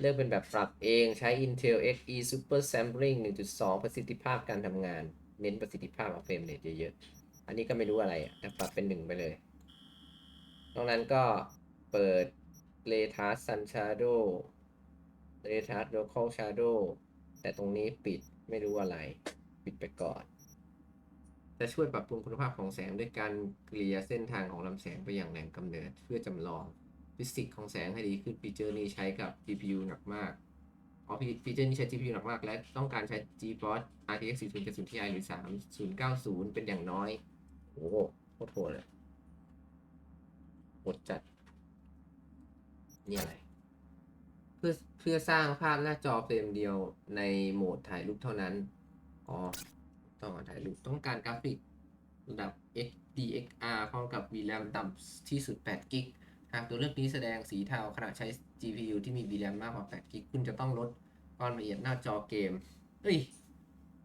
เลือกเป็นแบบปรับเองใช้ Intel Xe Super Sampling 1.2 ประสิทธิภาพการทำงาน เน้นประสิทธิภาพเอาเฟรมเรทเยอะๆ อันนี้ก็ไม่รู้อะไรอะแต่ปรับเป็นหนึ่งไปเลย นอกนั้นก็เปิด r e t a s Sun Shadow r e t a s Local Shadow แต่ตรงนี้ปิดไม่รู้อะไร ปิดไปก่อน จะช่วยปรับปรุงคุณภาพของแสงด้วยการเกลี่ยเส้นทางของลำแสงไปอย่างแหล่งกำเนิดเพื่อจำลอง ฟิสิกส์ของแสงให้ดีขึ้นฟีเจอร์นี้ใช้กับ GPU หนักมากอ๋อฟีเจอร์นี้ใช้ GPU หนักมาก และต้องการใช้ GeForce RTX 4070 Ti หรือ 3090 เป็นอย่างน้อย โอ้โหโคตรโหดเลยโหดจัด นี่อะไร เพื่อเพื่อสร้างภาพหน้าจอเฟรมเดียวในโหมดถ่ายรูปเท่านั้น อ๋อ ต้องการถ่ายรูป ต้องการกราฟิกระดับ HDXR พร้อมกับ VRAM ต่ำที่สุด8กิก หากตัวเลือกนี้แสดงสีเทาขณะใช้ GPU ที่มี VRAM มากกว่า8กิกคุณจะต้องลดความละเอียดหน้าจอเกม เอ้ย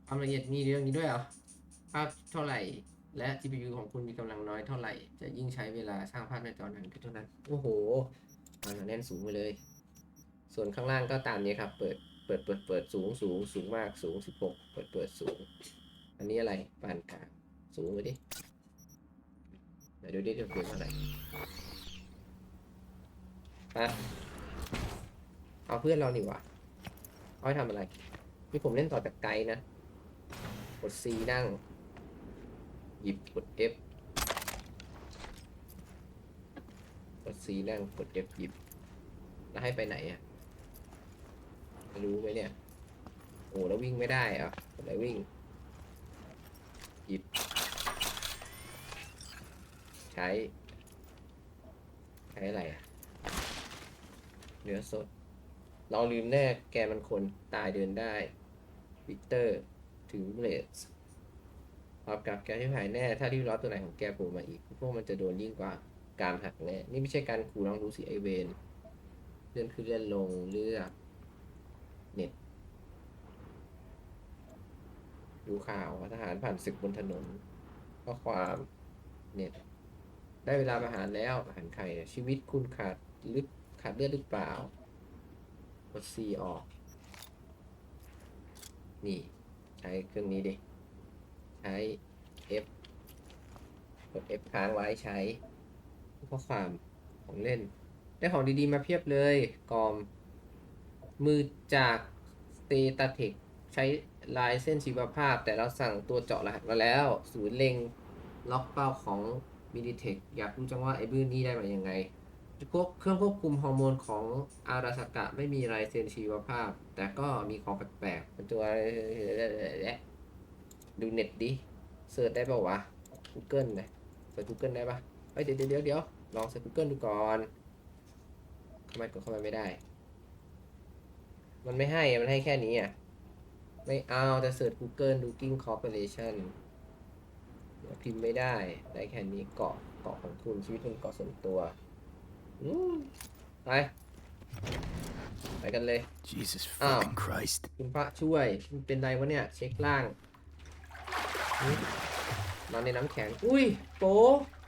ความละเอียดมีเรื่องนี้ด้วยเหรอ ภาพเท่าไหร่ และ GPU ของคุณมีกำลังน้อยเท่าไหร่ จะยิ่งใช้เวลาสร้างภาพหน้าจอนานขึ้นเท่านั้น โอ้โหมันแน่นสูงไปเลย ส่วนข้างล่างก็ตามนี้ครับ เปิด เปิด เปิด เปิด สูง สูง สูงมาก สูง 16 เปิด เปิด สูง อันนี้อะไรปานกลาง สูงไปดิ เดี๋ยวดูดิเดี๋ยวเปลี่ยนเท่าไหร่ อะเอาเพื่อนเราหนี่หว่าเอาให้ทำอะไรนี่ผมเล่นต่อจากไกด์นะ กด C นั่ง หยิบกด F กด C นั่ง กด F หยิบ แล้วให้ไปไหนอะไม่รู้ไหมเนี่ย โอ้แล้ววิ่งไม่ได้อะกดอะไรวิ่ง หยิบ ใช้ ใช้อะไรอะ เนื้อสด เราลืมแน่แกมันคนตายเดินได้วิกเตอร์ถึงเบลสพบกับแกที่หายแน่ ถ้าริ้วล้อตัวไหนของแกโผล่มาอีก พวกมันจะโดนยิ่งกว่าการหักแน่ นี่ไม่ใช่การขู่ลองดูสิไอเวนเลื่อนขึ้นเลื่อนลงเลือกเน็ตดูข่าวทหารผ่านศึกบนถนนข้อความเน็ตได้เวลาประหารแล้วประหารใครชีวิตคุณขาดลึก ขาดเลือดหรือเปล่ากด C ออก นี่ ใช้เครื่องนี้ดิ ใช้ F กด F ค้างไว้ใช้ข้อความของเล่น ได้ของดีๆมาเพียบเลยกอม มือจาก s t a t a t e c ใช้ลายเส้นชีวภาพ แต่เราสั่งตัวเจาะรหัสมาแล้ว ศูนย์เล็ง ล็อกเป้าของ m i d i t e c อยากรู้จังว่าไอ้บื้อนี้ได้มายังไง พวกเครื่องควบคุมฮอร์โมนของอาราสกะไม่มีลายเซ็นชีวภาพ แต่ก็มีของแปลกๆเป็นตัวดูเน็ตดิเสิร์ชได้ป่าวะ Google นะเสิร์ช Google ได้ปะเฮ้ยเดี๋ยวเดี๋ยวเดี๋ยวลองเสิร์ช Google ดูก่อนทำไมกดเข้าไปไม่ได้ มันไม่ให้ มันให้แค่นี้อะ ไม่เอาแต่เสิร์ช Google ดู King Corporation เดี๋ยวพิมพ์ไม่ได้ ได้แค่นี้เกาะเกาะของคุณชีวิตคุณเกาะส่วนตัว ไป ไปกันเลย Jesus Oh. fucking Christ. คุณพระช่วยมันเป็นไรวะเนี่ย เช็คล่างอืมนอนในน้ำแข็ง อุ้ยโป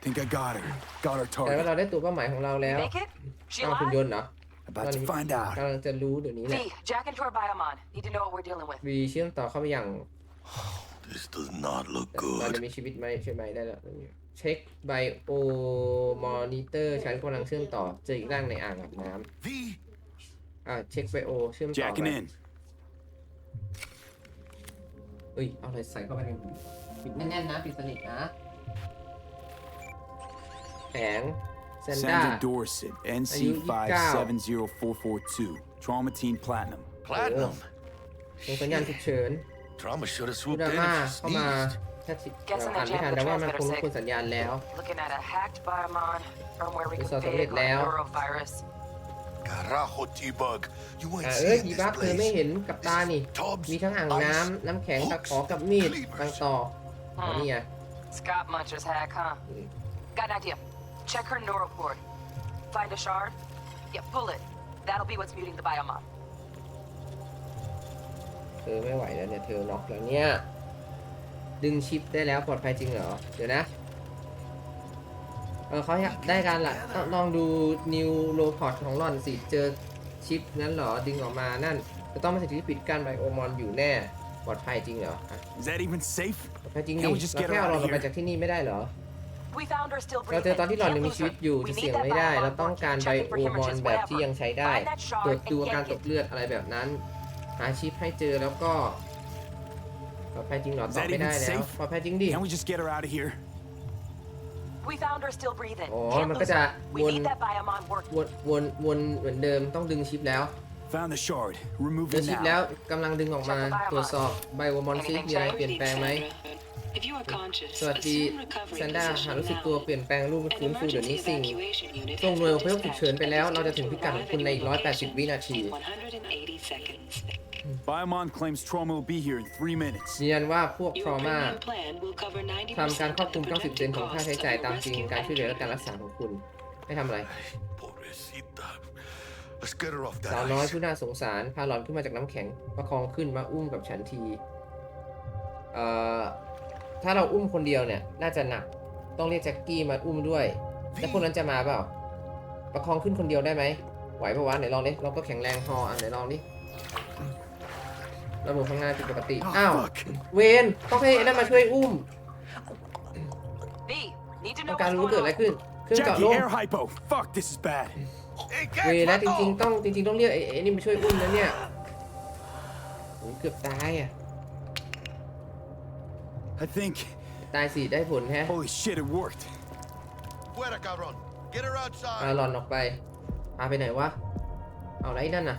Think I got her. Got her แต่ว่า target. เราได้ตัวเป้าหมายของเราแล้ว Make it? She อ้าวคุณย alive? นต์เหรอ About to find out. กำลังจะรู้เดี๋ยวนี้แหละ V, jack into our biomon. Need to know what we're dealing with. วีเชื่อมต่อเข้าไปอย่าง This does not look เราจะ good. มีชีวิตไหมใช่ไหมได้แล้ว เช็คไบโอมอนิเตอร์ฉันกำลังเชื่อมต่อ เจออีกร่างในอ่างอาบน้ V, ำอ่าเช็คไบโอเชื่อมต่อ Jacking ไป in. เอ้ย เอาอะไรใส่เข้าไปในปิดแน่นๆนะ ปิดสนิทนะแผงเซนด้า Sandra Dorset, NC570442. Trauma Teen Platinum. platinum. ส่งสัญญาณฉุกเฉิน Trauma should have คู swooped ดรา in ม่า if เข้า you มา sneezed. แค่สิ Guessing อ่าน they ไม่ทัน jammed แต่ the ว่ามันคง transmitter รบกวนสัญญาณแล้ว Looking at a hacked biomon, firmware This is also reconfig, lit now. like neurovirus. Carajo, T-Bug. You อ่า ain't เอ้ย seen ดี this บักเธอไม่ place. เห็นกับตานี่ Tubs, มีทั้งอ่างน้ำ ice, น้ำแข็งตะ hooks, ขอกับมีด cleavers. ตังต่ออ๋อ Hmm. นี่ไง Scott Muncher's hack, huh? Mm. Got an idea. Check her neural cord. Find a shard? Yeah, pull it. That'll be what's muting the biomon. เธอไม่ไหวแล้วเนี่ย เธอน็อกแล้วเนี่ย ดึงชิปได้แล้วปลอดภัยจริงเหรอ เดี๋ยวนะ เออเขาอยากได้การละต้องลองดูนิวโรพอร์ตของหล่อนสิ เจอชิปนั้นเหรอ ดึงออกมานั่น จะต้องเป็นสิ่งที่ปิดกั้นไบโอมอนอยู่แน่ ปลอดภัยจริงเหรออะ Is that even safe? ปลอดภัยจริงดิ Can't we just เรา get แค่ her เอา out เรา of ออกไป here? จากที่นี่ไม่ได้เหรอ We found her still เรา breathing. เจอตอนที่หลอนยัง Can't มี lose ชีวิต her. อยู่ We จะ need เสี่ยง that ไม่ได้ bio เราต้อง work. การไบ Check it โอ for มอน hemorrhages แบบที่ wherever. ยังใช้ได้ Find that shard ตรวจ and ดูการ yank ต it. กเลือดอะไรแบบนั้น หาชิปให้เจอแล้วก็ ปลอดภัยจริงเหรอ Is ตอบ that ไม่ได้ even แล้ว safe? ปลอดภัยจริงดิ Can't we just get her out of here? We found her still breathing. อ๋อ Can't มันก็ lose จะ her. We วน need that biomon work. วนวนวนเหมือนเดิมต้องดึงชิปแล้ว Found the shard. Remove เจอ it ชิปแล้ว now. กำลังดึงออกมาตรวจสอบไบโอมอนซิมีอะไรเปลี่ยนแปลงไหม If you are conscious, สวัสดี assume recovery แซนด้า position หากรู้สึก now. ตัวเปลี่ยนแปลงรูป An ฟื้นฟูเดี๋ยว emergency นี้สิ่ง evacuation unit ส่ง has หน่วยอ been พยพฉุกเฉินไปแล้ว เราจะถึงพิกัดของคุณในอีก 180 วินาที in 180 seconds. Biomon claims trauma will be here in three minutes. ยืนยันว่าพวกทร Your มา premium plan will cover 90%ทำการครอบคลุม of the 90%ของค่า projected ใช้จ่าย costs ตาม of จริง rescue การช่วยเหลือและ and การรักษาของคุณ ไม่ทำอะไร Pobrecita. Let's get her off สาว that น้อย ice. ผู้น่าสงสารพาหลอนขึ้นมาจากน้ำแข็งประคองขึ้นมาอุ้มกับฉันทีเอ่อถ้าเราอุ้มคนเดียวเนี่ย น่าจะหนักต้องเรียกแจ็คกี้มาอุ้มด้วย แล้วพวกนั้นจะมาเปล่า ประคองขึ้นคนเดียวได้ไหมไหวปะวะไหนลองดิเราก็แข็งแรงพออะไหนลองดิ ระบบทำงานผิดปกติ อ้าว Oh, fuck. เวนต้องให้ไอ้นั่นมาช่วยอุ้ม V, need to ต้อ know งการ what's รู้ going เกิดอะไร on. ขึ้น เครื่องเจาะล Jackie, ม air hypo. Fuck, this is bad. Hey, เว catch นะ my จริง dog. ๆต้องจริงๆต้องเรียกไอ้ไอ้นี่มาช่วยอุ้มนะเนี่ยโอ้ยเกือบตายอะ I think. ตายสิได้ผลแฮะ Holy shit, it worked. Fuera, cabrón. Get her พา outside. หลอนออกไปพาไปไหนวะ เอาแล้วไอ้นั่นน่ะ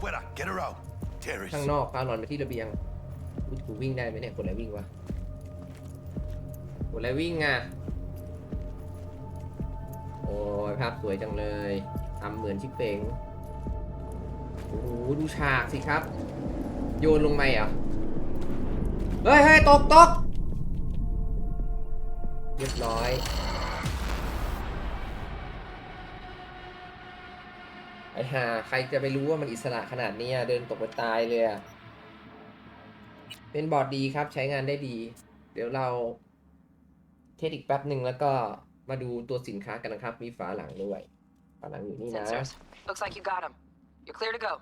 Fuera, get her out. Terry's. ข้างนอกพาหลอนไปที่ระเบียงอุ๊ยกูวิ่งได้ไหมเนี่ยกดอะไรวิ่งวะกดอะไรวิ่งอะ โอ้ยภาพสวยจังเลยทำเหมือนชิปเป่งโอ้โหดูฉากสิครับ โยนลงไปเหรอ เฮ้ยเฮ้ยตกตกเรียบร้อย ไอ้ ห่าใครจะไปรู้ว่ามันอิสระขนาดเนี้ยเดินตกไปตายเลยอะเป็นบอร์ดดีครับใช้งานได้ดี เดี๋ยวเราเทสอีกแป๊บหนึ่งแล้วก็มาดูตัวสินค้ากันนะครับ มีฝาหลังด้วยฝาหลังอยู่นี่นะ Sensors. Looks like you got him. You're clear to go.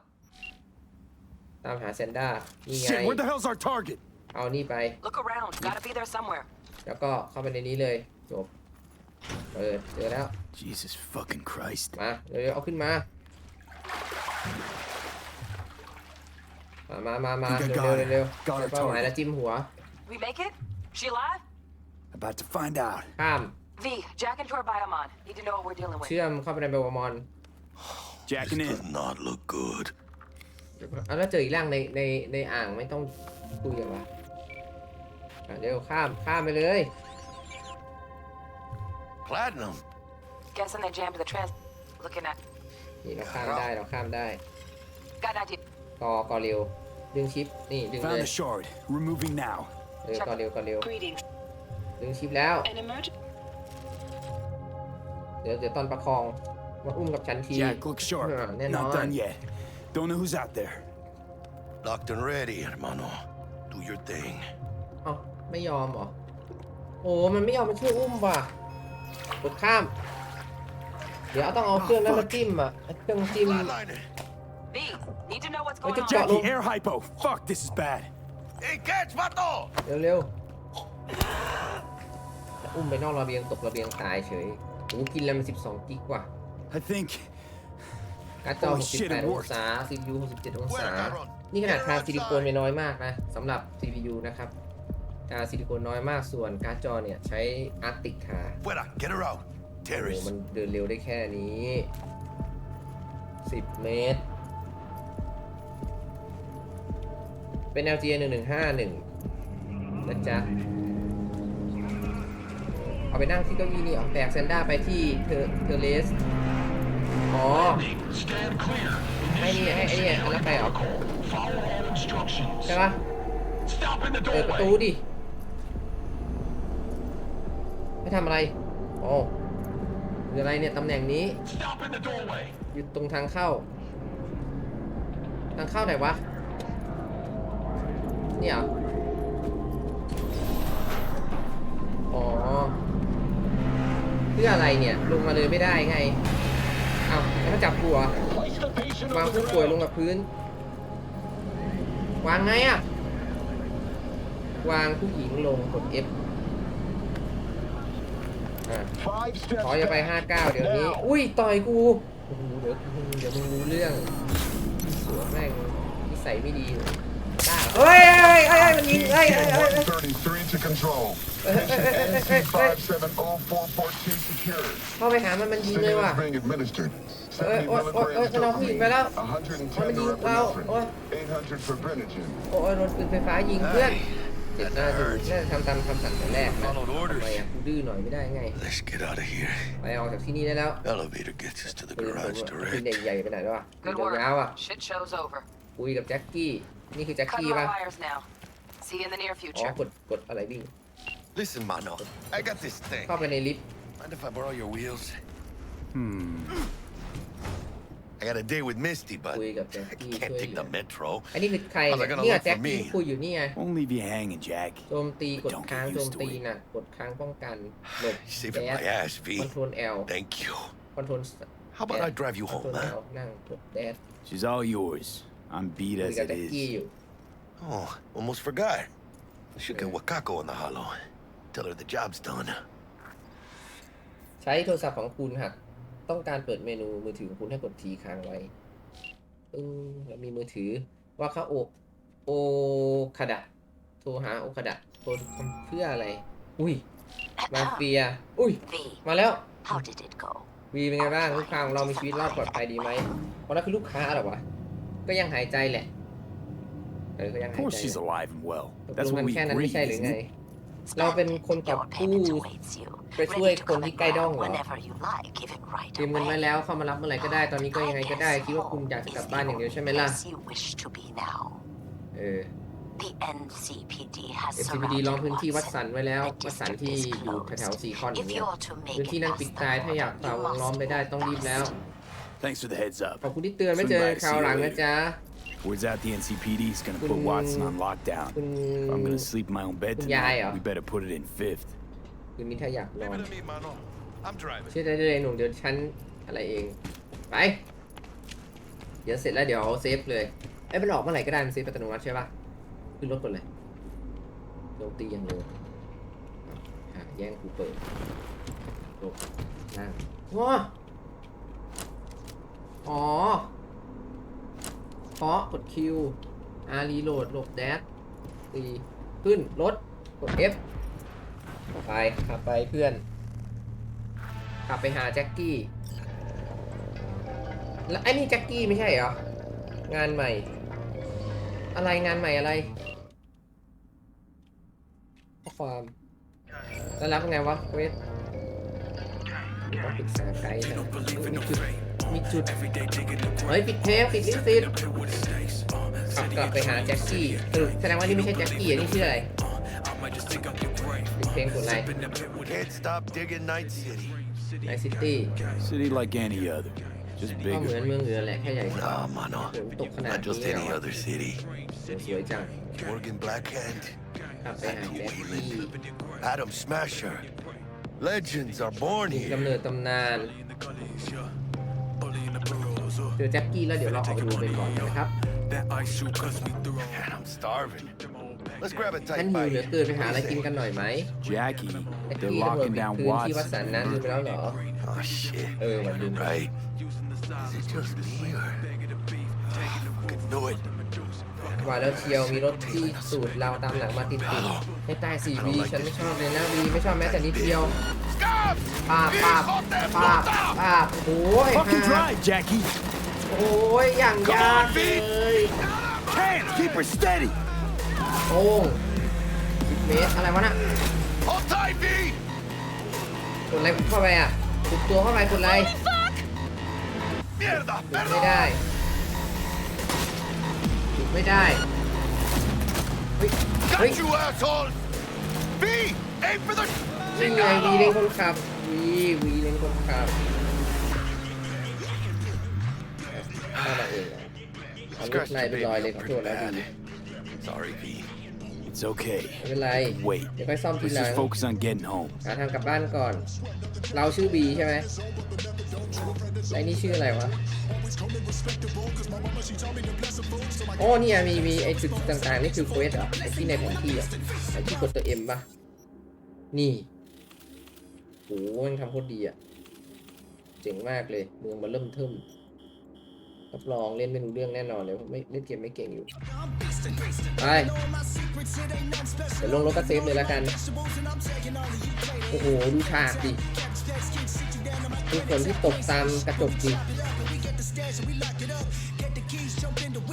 ตามหาแซนด้านี่ไง Shit, where the hell's our target? เอานี่ไป Look around. Gotta be there somewhere. แล้วก็เข้าไปในนี้เลยจบเปิดเจอแล้ว Jesus fucking Christ. มาเร็วๆเอาขึ้นมา มามามามา Think I เร็ว got ๆ it. เร็ว Got ๆ her เป้าหมาย target. แล้วจิ้มหัว We make it? She alive? About to find out. ข้าม V, jack into her biomon. Need to know what we're dealing with. เชื่อมเข้าไปในเบลมอน This Jacking does in. not look good. เอาแล้วเจออีกร่างในในในอ่างไม่ต้องคุยกันวะอะเดี๋ยวข้ามข้ามไปเลย Platinum. Guessing they jammed the trans. Looking at. นี่เราข้ามได้เราข้ามได้ Got an idea. กอกอเร็ว ดึงชิป นี่ดึงเล Found ย the shard. Removing now. เออกอเร็วกอเร็ว Greetings. ดึงชิปแล้ว An emergency เดี๋ยวเดี๋ยวตอนประคองมาอุ้มกับฉันที Jack, look sharp. Yeah, they're Not not. done yet. Don't know who's out there. Locked and ready, hermano. Do your thing. เอ้าไม่ยอมเหรอ โอ้มันไม่ยอมมาช่วยอุ้มว่ะกดข้ามเดี๋ยวต้องเอาเครื่องนั้นมาจิ้มอะไอ้เครื่องจิ้ม Flatline it. V, need to know what's Wait, going good on. job. Jackie, air hypo. Fuck, this is bad. Hey, catch, vato. เร็วๆจะอุ้มไปนอกระเบียงตกระเบียงตายเฉยโอ้กินแล้วมัน12 กิกว่ะ I think. การ์ดจอ Holy shit, it 68อง worked. ศา CPU 67องศา Where, cabrón? นี่ขนาด Get her ทางซิลิโคน outside. ไม่น้อยมากนะสำหรับ CPU นะครับการซิลิโคนน้อยมากส่วนการ์ดจอเนี่ยใช้อาร์ติกค่ะ Fuera, get her out. โอ้โหมันเดินเร็วได้แค่นี้10เมตร เป็น LGA 1151นะจ๊ะ เอาไปนั่งที่เก้าอี้นี่เหรอแบกแซนด้าไปที่เทอร์เทอร์เลส อ๋อ Stand clear. ให้นี่ให้ไอ้นี่อันนั้นไปเหรอใช่ปะเปิดประตูดิ ไม่ทำอะไรโอ้ คืออะไรเนี่ยตำแหน่งนี้ Stop in the doorway. อยู่ตรงทางเข้า ทางเข้าไหนวะ เนี่ยเหรออ๋อ เพื่ออะไรเนี่ย ลงมาเลยไม่ได้ไง เอ้าแล้วมาจับกูเหรอ Place the patient วาง on ผู้ the ป่วยลง ground. กับพื้น วางไงอะวางผู้หญิงลงกด F อะ Five steps ขออย่าไป back. ห้าเก้าเดี๋ยวนี้ Now. อุ้ย ต่อยกูโอ้โหเดี๋ยวเดี๋ยวมึงรู้เรื่องสวนแม่งนิสัยไม่ดีต้าเฮ้ยเฮ้ยเฮ้ยเฮ้ยมันยิงเฮ้ยเฮ้ยเฮ้ยเฮ้ย 133 to control. eh, Patient NC570414 secured. เข้าไปหามันมันยิงเลยว่ะ Stimulus being administered. Ôi, ôi, ôi, ôi, cái nó bị vậy đó. 110 Nó bị sao? Ôi. norepinephrine. 800 for Brenogen. โอ้ยโดนปืนไฟฟ้ายิงเพื่อน เจ็บหน้าดูน่าจะทำตามคำสั่งแต่แรกนะ Followed ทำ orders. ไมอ่ะกูดื้อหน่อยไม่ได้ไง Let's get out of here. ไปออกจากที่นี่ได้แล้ว Elevator gets us to the ปืนผม garage ปืน direct. ใหญ่ๆไปไหนแล้วอ่ะปืน Good ยาวๆอ่ะ work. Shit show's over. คุยกับแจ็คกี้ นี่คือแจ็ค Cutting กี้ my ป่ะ wires now. See you in the near อ๋อ future. กดกดอะไรวิ่ง Listen, Mano. I got this thing. เข้าไปในลิฟต์ Mind if I borrow your wheels? Hmm. I got a date with Misty, but คุยกับแจ็ค I กี้ can't ช่วย take เหลื the อ metro. อันนี้คือใคร How's เนี่ย that gonna เนี่ย look แจ็ค for กี้ me? คุยอยู่นี่ไง Won't leave you hanging, Jack. โจมตีกด Don't get ค้างโจม used to ตี it. น่ะกดค้างป้องกันหลบ You're saving แด my ด ass, ค V. อนโทรล L Thank you. คอนโทรล How about I drive you คอนโทร home, ล huh? L นั่งกดแดด She's all yours. I'm beat คุย as กับ it แจ็คกี้ is. อยู่ Oh, almost forgot. I should get Yeah. Wakako in the hollow. Tell her the job's done. ใช้โทรศัพท์ของคุณหาก ต้องการเปิดเมนูมือถือของคุณให้กดทีค้างไว้ปึ้งแล้วมีมือถือ ว่าเขาโอโอคาดะ โทรหาโอคาดะโทรทำเพื่ออะไร อุ้ย มาเฟีย อุ้ย V, มาแล้ว how did it go? วีเป็นไงบ้างลูกค้าของเรามีชีวิตรอดปลอดภัยดีไหมเพราะนั่นคือลูกค้าเหรอวะ ก็ยังหายใจแหละ เออ ก็ยัง Of หาย course ใจ she's alive and well. ตก That's ลง what กัน we แค่นั้นไม่ agreed, ใช่หรือ isn't ไง it? เราเป็นคนกอบ Your กู้ payment awaits you. ไปช่วย Ready to คน come ที่ and ใกล้ด้อง grab เหรอ whenever you like, even right เตรียมเงินไว้ away. แล้วเข้ามารับเมื่อไหร่ก็ได้ ตอนนี้ก็ยังไงก็ได้ คิดว่าคุณอยากจะกลับบ้านอย่างเดียวใช่ไหมล่ะ As you wish to be now. เออ The NCPD has FCPD ลองพื้นที่วัดสัน surrounded ไว้แล้ว Watson. วัด The สัน district ที่ is อยู่แถว closed. ๆซีคอนอย่าง If เงี้ you ย are to make พื้นที่ it นั้น past ปิด the ตายถ้าอยาก border, ฝ่า you วงล้อม must ไปได้ต้องรีบ pass แล้ว Thanks for the heads up. ขอบคุณที่เตือนไม่เจอคราวหลังนะจ๊ะ Words out the NCPD is gonna put Kun- Watson on lockdown. คุณ If I'm gonna sleep in my own bed Kun tonight, yaya. we better put it in fifth. คุณนี่ถ้าอยากนอน me, Mano. I'm driving. เชื่อได้เลยหนุ่มเดี๋ยวฉันอะไรเอง ไป เดี๋ยวเสร็จแล้วเดี๋ยวเซฟเลยไอ้ยมันออกเมื่อไหร่ก็ได้มันเซฟอัตโนมัติใช่ปะขึ้นรถก่อนเลยโจมตีอย่างเร็วอะแย่งกูเปิดลบนั่งว้าอ๋อ เพาะกดคิวอารีโหลดหลบแดดตีขึ้นรถกด F ไปขับไปเพื่อนขับไปหาแจ็คกี้ แล้วไอ้นี่แจ็คกี้ไม่ใช่เหรอ งานใหม่ อะไรงานใหม่อะไรข้อความแล้วรับไงวะเวทต้องปรึกษาไกด์นะ มีจุดมีจุดเฮ้ยปิดเพลงปิดลิขสิทธิ์ขับกลับไปหาแจ็คกี้สรุปแสดงว่านี่ไม่ใช่แจ็คกี้อันนี้ชื่ออะไรปิดเพลงกดไลค์ Can't stop digging Night City. ไนซิตี้ City like any other, just ก็เหมือน bigger. เมืองเหนือแหละแค่ใหญ่กว่า Nah, Mano. ฝนตกขนาด Not นี้ just เหร any อ other city. สวยจัง Morgan Blackhand, ขับไปหาแจ็คกี้ Adam Smasher. Legends are born กำ here. เนิดตำนาน เจอแจ็คกี้แล้วเดี๋ยวเราออกไปดูเป็นก่อนนะครับ Man, I'm starving. Let's grab a ท่าน tight หิว bite. เหลือเกินไปหาอะไรกินกันหน่อยไหม Jackie, แจ็ค they're กี้ตำรวจ locking ปิด down พื้นที่วัด Watson. สันนั้นดูไปแล้วเหรอ Oh, shit. เออวันดู Right. Is it just me or... Fucking knew it. ว่าแล้วเชียวมีรถที่สูตรเราตามหลังมาติดติดให้ตายสี่วีฉันไม่ชอบเลยนะวีไม่ชอบแม้แต่นิดเดียวป้าบป้าบป้าบป้าบโอ้ย Fucking ฮะ drive, Jackie! โอ้ยอย่างยากเลย Hands, keep her steady! โอ้งสิบเมตรอะไรวะน่ะ Hold tight, V! กดอะไรเข้าไปอะติดตัวเข้าไปกดอะไร Mierda! หยุดไม่ได้หยุดไม่ได้ เฮ้ย เฮ้ย Got you, assholes! V! Aim for the... นี่ไงวีเล่นคนขับวีวีเล่นคนขับ เข้ามาเองเหรอเอาลูกในเป็นรอยเลยขอโทษนะวี Sorry, V. It's okay. ไม่เป็นไร Wait, เดี๋ยวค่อยซ่อมที let's หลัง just focus on getting home. หาทางกลับบ้านก่อน เราชื่อบีใช่ไหมไอ้นี่ชื่ออะไรวะ โอ้เนี่ยมีมีไอ้จุดต่างๆ นี่คือเควสเหรอไอ้ที่ในแผนที่อะไอ้ที่กดตัวเอ็มปะนี่โอ้มันทำโคตรดีอะ เจ๋งมากเลย เมืองมันเริ่มเทิม รับรองเล่นไม่รู้เรื่องแน่นอนเลยเพราะไม่เล่นเกมไม่เก่งอยู่ไปเดี๋ยวลงรถก็เซฟเลยแล้วกัน โอ้โหดูฉากดิดูฝนที่ตกตามกระจกดิ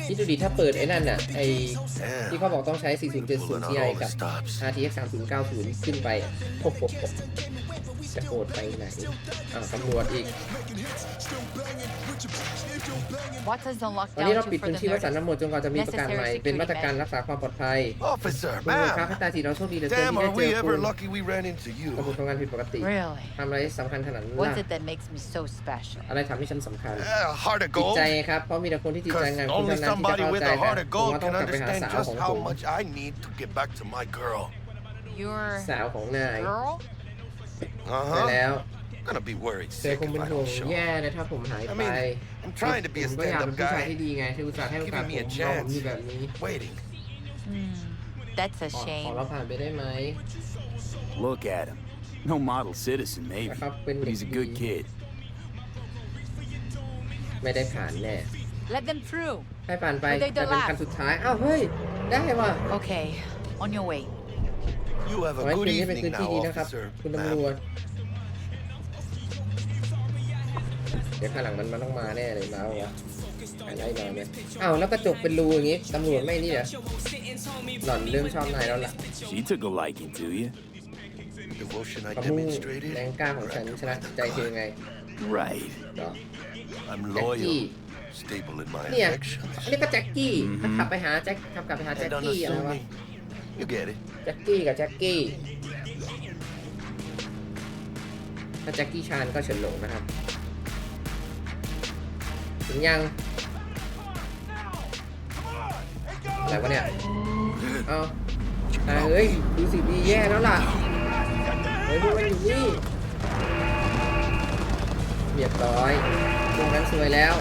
คิดดูดิถ้าเปิดไอ้นั่นน่ะไอ้ที่เขาบอกต้องใช้ 4070 Ti กับ RTX 3090 ขึ้นไปอะโอ้โหจะโหดไปไหนอ้าวตำรวจอีก Watson's on วันนี้ lockdown เรา too ปิด for พื้น the ที่ไว้สาร nervous. น้ำหมดจนกว่าจะมีประกาศใหม่ Necessary เป็นมาตรการ security รักษาความปลอดภัย Officer, คุณลูกค้า ma'am. พัฒนาสีเราโชคดีเหลือเกิน Damn, ที่ได้ are เจ we อ ever คุณ lucky we ran into กระบวน you? การผิดปกติ Really? ทำอะไรที่สำคัญขนาดนั้นล่ะ What's it that makes me so special? อะไรทำให้ฉันสำคัญ Uh, heart of จิต gold? ใจครับ เพราะมีแต่คนที่จิตใจ Because งานคุณ only เท่านั้นที่จะ somebody เข้า with ใจ a นะ heart of ผม gold ว่าต้อง can กลับไปหา understand สาวข just อง how ผม much I need to get back to my girl. Your สาวของนาย girl? ไป Uh-huh. แล้ว I'm gonna be worried เธอ sick คง if เป็น I ห่วง don't show. แย่เลยถ้าผมหาย I ไป mean, I'm trying to be a ผมก็อยากเป็น stand-up ผู้ชาย guy. ที่ดีไงเธออุตส่าห์ให้โอกาส Giving ผม me a น้องผม chance. มีแบบนี้ Waiting. Hmm. That's a ขอขอ shame. เราผ่านไปได้ไหม Look at him. No model citizen, maybe, Baka pin- but he's a good kid. ไม่ได้ผ่านแน่ Let them through. ให้ผ่านไป ไม่ได้ แต่เป็น the คัน last สุดท้าย อ้าว เฮ้ย ได้ว่ะ Okay, on your way. You have ขอ a ให้ good คืนนี้เป็นคืน evening ที่ now, ดีนะครับ officer. คุณตำร ma'am. วจ ดี๋ยวข้างหลังมันมันต้องมาแน่เลยมาวะอะไรมาเนี่ยอ้าวแล้วกระจกเป็นรูอย่างงี้ตำรวจไม่นี่เหรอหล่อนเริ่มชอบนายแล้วล่ะ She took a liking to you. Devotion I ความมุ่ง demonstrated. แรงกล้าของฉันชนะใจเธอไง Right. เหรอ I'm แจ็คกี้ loyal, stable in my เนี่ย affections. อันนี้ก็แจ็คกี้อือฮึขับไปหาแจ็คขับกลับไปหาแจ็ค And กี้อะไรวะ unassuming. You get it. แจ็คกี้กับแจ็คกี้ ถ้าแจ็คกี้ชานก็เฉินหลงนะครับ ถึงยัง อะไรวะเนี่ย เอาอ่เฮ้ย ดูสิดีแย่แล้วล่ะ เฮ้ยพวกมันอยู่นี่เรียบร้อยพวกนั้นสวยแล้ว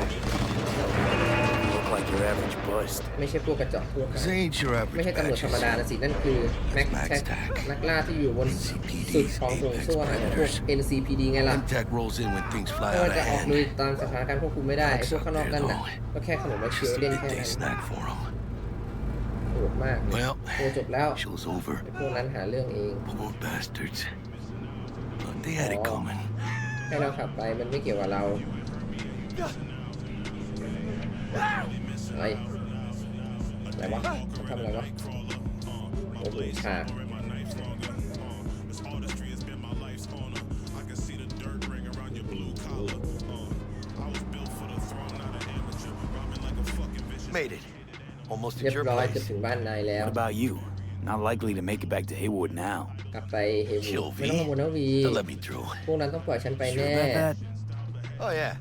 your average bust. ไม่ใช่พวกกระจอกพวกนั้น This ain't your ไม่ใช่ average ตำรวจธรรม badges. ดานะสินั่นคือแม็ก Max แท็ก Tack นักล่าที่อยู่บนสุดของห่วงโซ่อาหารของพวก NCPD ไงล่ะ Contact rolls in when things fly เออ out of จะออกลุ hand. ยตามสถานการณ์ควบคุมไม่ได้ไอ้พวกข้างนอกนั่นน่ะก็แค่ขนมมาเชีย Just ร์ a เล่นแค่ midday นั้น snack for them. โหดมากเลย Well, โตจบแล้ว show's over. ไอ้พวกนั้นหาเรื่องเอง Poor bastards. Thought they had it Oh. coming. ให้เราขับไปมันไม่เกี่ยวกับเรา อะไรอะไรวะเขาทำอะไรวะโอ้โหฉาก Made it. Almost เรีย at บ your ร้อยจะ place. ถึงบ้านนายแล้ว What about you? Not likely to make it back to Haywood now. กลับไปเฮวู Kill ไม่ต้องกังวลนะวี They'll let me through. พวกนั้นต้องปล่อยฉันไป Sure แน่ about that? Oh yeah.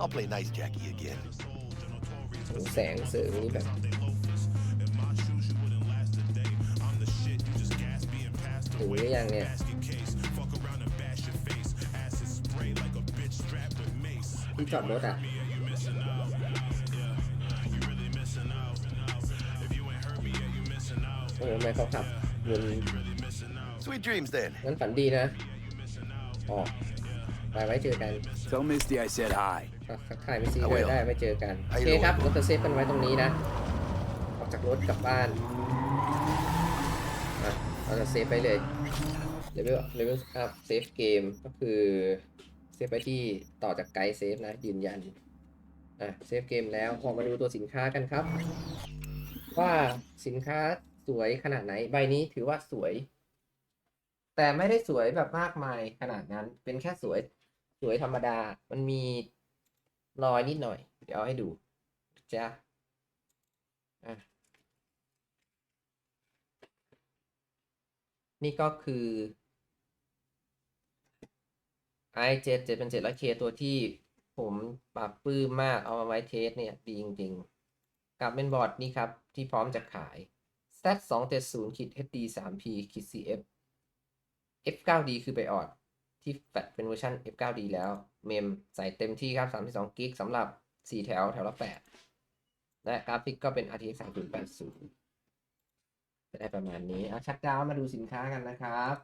I'll play nice Jackie again. โอ้โหแสงเสริงนี่แบบถึงหรือยังเนี่ยที่จอดรถอะโอ้โหทำไมเขาขับวน Sweet dreams then. งั้นฝันดีนะอ๋อไปไว้เจอกัน Tell Misty I said hi. ทักทายไม่ซีเอาเลไว้ยเหรอได้ไว้เจอกัน โอไอ้เคโลครับรถจะเซฟกันไว้ตรงนี้นะ ออกจากรถกลับบ้านอะเราจะเซฟไปเลยเลเวลเลเวลอัพเซฟเกมก็คือเซฟไปที่ต่อจากไกด์เซฟนะ ยืนยันอะเซฟเกมแล้วพอมาดูตัวสินค้ากันครับ ว่าสินค้าสวยขนาดไหนใบนี้ถือว่าสวย แต่ไม่ได้สวยแบบมากมายขนาดนั้น เป็นแค่สวยสวยธรรมดา มันมี รอยนิดหน่อย เดี๋ยวเอาให้ดูจ้ะอะนี่ก็คือ i7 7เป็น700 k ตัวที่ผมปรับปลื้มมากเอามาไว้เทสเนี่ย ดีจริงๆ กับเป็นบอร์ดนี่ครับ ที่พร้อมจะขาย Z 2 7 0 HD 3P CF F9D คือไปออด ที่แฟลชเป็นเวอร์ชัน F9D แล้ว เมมใส่เต็มที่ครับ 32กิกสำหรับ 4 แถวแถวละ 8 และกราฟิกก็เป็น RTX 3080จะได้ประมาณนี้เอาชัดดาวมาดูสินค้ากันนะครับ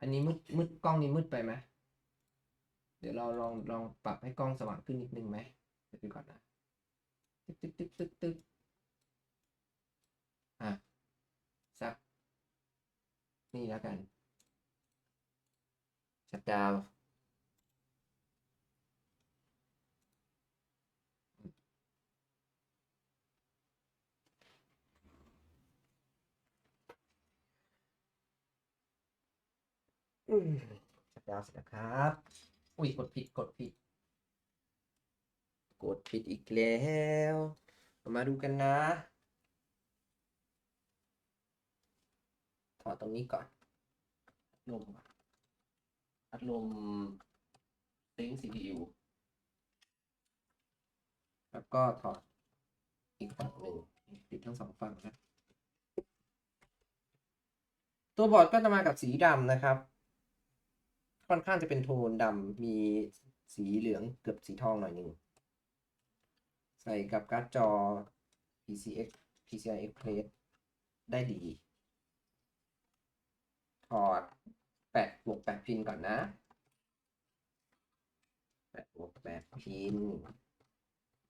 อันนี้มืดมืดกล้องนี้มืดไปไหมเดี๋ยวเราลองลองปรับให้กล้องสว่างขึ้นนิดนึงไหมเดี๋ยวดูก่อนนะ ตึ๊กตึ๊กตึ๊กตึ๊กตึ๊กอะ นี่แล้วกันชัดดาวน์อืมชัดดาวเสร็จแล้วครับ อุ้ยกดผิดกดผิด กดผิดอีกแล้ว มาดูกันนะ อดตรงนี้ก่อนอัดลมก่อนอัดลมซิง CPU แล้วก็ถอดอีกฝั่งหนึ่งติดทั้งสองฝั่งนะ ตัวบอร์ดก็จะมากับสีดำนะครับ ค่อนข้างจะเป็นโทนดำมีสีเหลืองเกือบสีทองหน่อยหนึ่ง ใส่กับการ์ดจอ PCX PCI Express ได้ดี ถอดแปดบวกแปดพินก่อนนะแปดบวกแปดพิน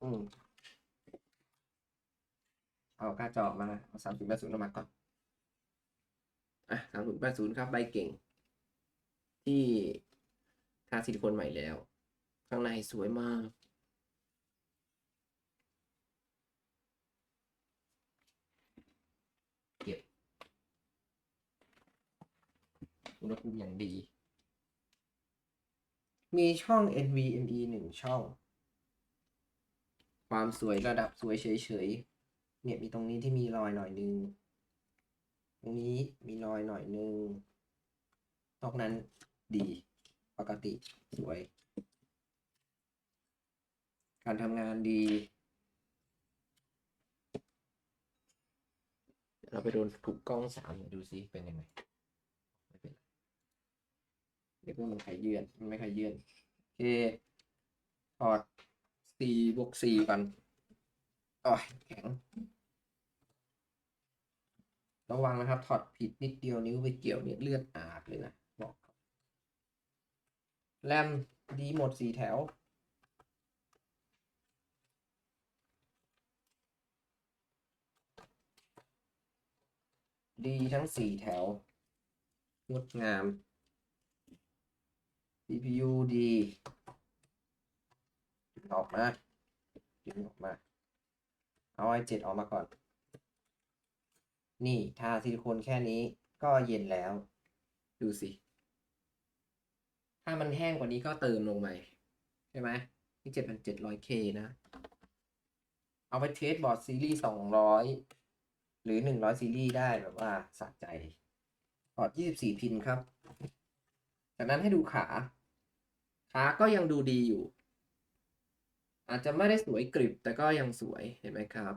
อืมเอาการ์ดจอมาเอาสามศูนย์แปดศูนย์ออกมาก่อนอะสามศูนย์แปดศูนย์ครับใบเก่ง ที่ทาซิลิโคนใหม่แล้ว ข้างในสวยมากบ อุณหภูมิอย่างดี มีช่อง NVMe หนึ่งช่อง ความสวยระดับสวยเฉยๆ เนี่ยมีตรงนี้ที่มีรอยหน่อยนึง ตรงนี้มีรอยหน่อยนึงนอกนั้นดีปกติสวย การทำงานดี เราไปโดนถูกกล้องสามดูซิเป็นยังไง เดี๋ยวพวกมันขยื่นมันไม่ขยื่นโอเคถอดสี่บวกสี่ก่อนอ๋อยแข็ง ระวังนะครับ ถอดผิดนิดเดียวนิ้วไปเกี่ยวเนี่ยเลือดอาบเลยนะบอกแรมดีหมดสี่แถวดีทั้งสี่แถว งดงาม CPU ดีออกมาดึงออกมา เอาไอเจ็ดออกมาก่อน นี่ทาซิลิโคนแค่นี้ก็เย็นแล้ว ดูสิ ถ้ามันแห้งกว่านี้ก็เติมลงไปใช่ไหมนี่เจ็ดพันเจ็ดร้อยเคนะ เอาไปเทสบอร์ดซีรีส์สองร้อยหรือหนึ่งร้อยซีรีส์ได้แบบว่าสะใจพอร์ตยี่สิบสี่พินครับ จากนั้นให้ดูขา ขาก็ยังดูดีอยู่ อาจจะไม่ได้สวยกริบแต่ก็ยังสวยเห็นไหมครับ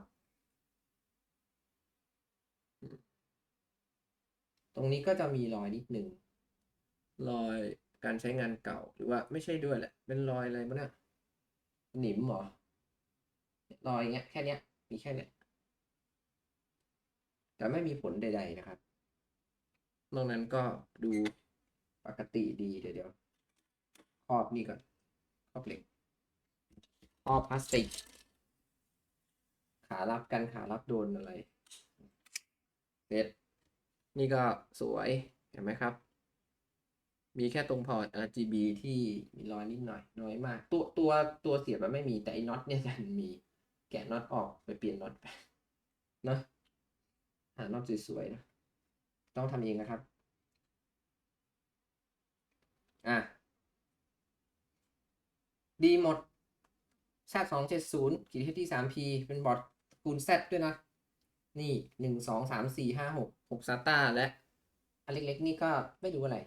ตรงนี้ก็จะมีรอยนิดหนึ่งรอยการใช้งานเก่าหรือว่าไม่ใช่ด้วยแหละ เป็นรอยอะไรมั้งเนี่ยหนิมเหรอรอยเงี้ยแค่เนี้ย มีแค่เนี้ยแต่ไม่มีผลใด ๆ นะครับ นอกนั้นก็ดูปกติดีเดี๋ยว รอบนี่ก่อนครอบเหล็กครอบพลาสติก ขารับกันขารับโดนอะไรเสร็จนี่ก็สวยเห็นไหมครับ มีแค่ตรงพอร์ต RGB ที่มีรอยนิดหน่อย น้อยมาก ตัวตัวตัวเสียบมันไม่มีแต่อ้น็อตเนี่ยมันมี แกะน็อตออกไปเปลี่ยนน็อตไปเนะหาน็อตสวยๆนะ ต้องทำเองนะครับ อะ ดีหมด Z สองเจ็ดศูนย์ขีดที่สาม P เป็นบอร์ดคูณ Z ด้วยนะ นี่หนึ่งสองสามสี่ห้าหกหกซาต้าและอันเล็กๆนี่ก็ไม่รู้อะไร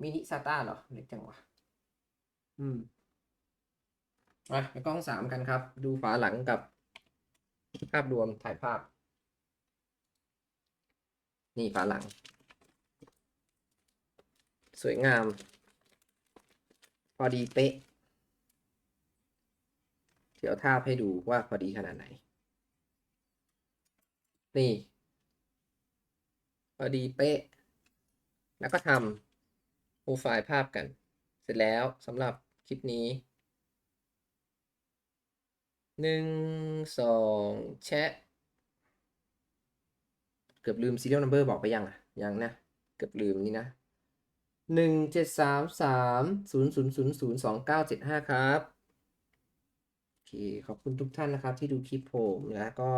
มินิซาต้าเหรอ เล็กจังวะ อืมมาไปกล้องสามกันครับ ดูฝาหลังกับ ภาพรวมถ่ายภาพ นี่ฝาหลัง สวยงาม พอดีเป๊ะ เดี๋ยวทาบให้ดูว่าพอดีขนาดไหน นี่ พอดีเป๊ะ แล้วก็ทำโปรไฟล์ภาพกัน เสร็จแล้วสำหรับคลิปนี้หนึ่งสองแชะ เกือบลืม serial number บอกไปยังอะ ยังนะ เกือบลืมนี่นะหนึ่งเจ็ดสามสามศูนย์ศูนย์ศูนย์ศูนย์สองเก้าเจ็ดห้าครับ เค ขอบคุณทุกท่านนะครับ ที่ดูคลิปผมแล้วก็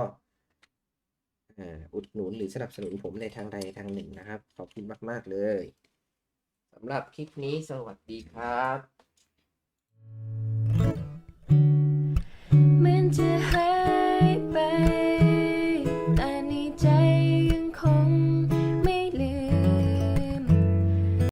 ออุดหนุนหรือสนับสนุนผมในทางใดทางหนึ่งนะครับ ขอบคุณมาก ๆ เลยสำหรับคลิปนี้สวัสดีครับเหมือนจะหา